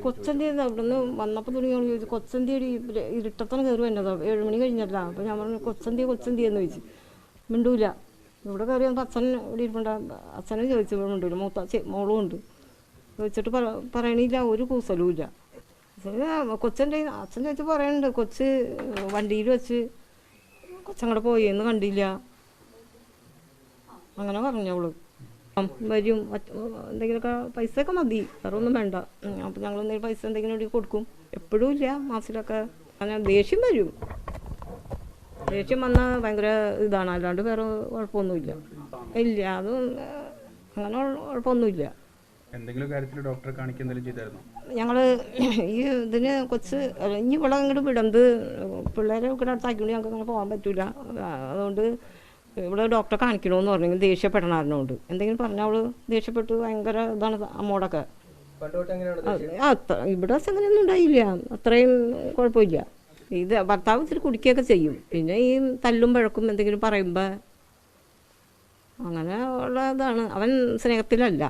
കൊച്ചന്റെ അവിടുന്ന് വന്നപ്പോൾ തുടങ്ങി അവൾ ചോദിച്ചു കൊച്ചന്തി ഒരു ഇരുട്ടത്തണം കയറി ഏഴു മണി കഴിഞ്ഞല്ല അപ്പോൾ ഞാൻ പറഞ്ഞു കൊച്ചന്തി കൊച്ചന്തി എന്ന് ചോദിച്ചു. മിണ്ടൂല. ഇവിടെ കയറി വന്നപ്പോൾ അച്ഛൻ ഇവിടെ ഇരിപ്പുണ്ട്. അച്ഛനെ ചോദിച്ചു ഇവിടെ മിണ്ടൂല. മൂത്ത മോളും ഉണ്ട്. ചോദിച്ചിട്ട് പറ- പറയണില്ല ഒരു കൂസലും ഇല്ല. കൊച്ചന്റെ അച്ഛൻ ചോദിച്ചു പറയുന്നുണ്ട് കൊച്ച് വണ്ടിയിൽ വെച്ച് കൊച്ചങ്ങടെ എന്ന് കണ്ടില്ല. അങ്ങനെ പറഞ്ഞവൾ. വരും. എന്തെങ്കിലുമൊക്കെ പൈസ ഒക്കെ മതി. വേറെ ഒന്നും വേണ്ട. അപ്പം ഞങ്ങൾ എന്തെങ്കിലും പൈസ എന്തെങ്കിലും കൂടി കൊടുക്കും. എപ്പോഴും ഇല്ല മാസത്തിലൊക്കെ. അങ്ങനെ ദേഷ്യം വരും. ദേഷ്യം വന്നാൽ ഭയങ്കര ഇതാണ്. അല്ലാണ്ട് വേറെ കുഴപ്പമൊന്നുമില്ല. ഇല്ല അത് അങ്ങനെ കുഴപ്പമൊന്നുമില്ല. എന്തെങ്കിലും കാര്യത്തിൽ ഡോക്ടറെ കാണിക്കുക എന്തെങ്കിലും ചെയ്തായിരുന്നോ? ഞങ്ങൾ ഈ ഇതിന് കൊച്ച് ഇനി ഇവിടെ അങ്ങോട്ട് വിടുന്നത് പിള്ളേരെ ഇവിടെ അടുത്താക്കി ഞങ്ങൾക്ക് അങ്ങനെ പോകാൻ പറ്റൂല. അതുകൊണ്ട് ഇവിടെ ഡോക്ടറെ കാണിക്കണമെന്ന് പറഞ്ഞെങ്കിൽ ദേഷ്യപ്പെടണമായിരുന്നോണ്ട് എന്തെങ്കിലും പറഞ്ഞാൽ അവൾ ദേഷ്യപ്പെട്ടു ഭയങ്കര ഇതാണ് അമ്മോടൊക്കെ. അത്ര ഇവിടെ അങ്ങനെയൊന്നും ഉണ്ടായില്ല. അത്രയും കുഴപ്പമില്ല. ഇത് ഭർത്താവ് ഇത്തിരി കുടിക്കുകയൊക്കെ ചെയ്യും. പിന്നെ ഈ തല്ലും പഴക്കും എന്തെങ്കിലും പറയുമ്പോൾ അങ്ങനെ ഉള്ള ഇതാണ്. അവൻ സ്നേഹത്തിലല്ല.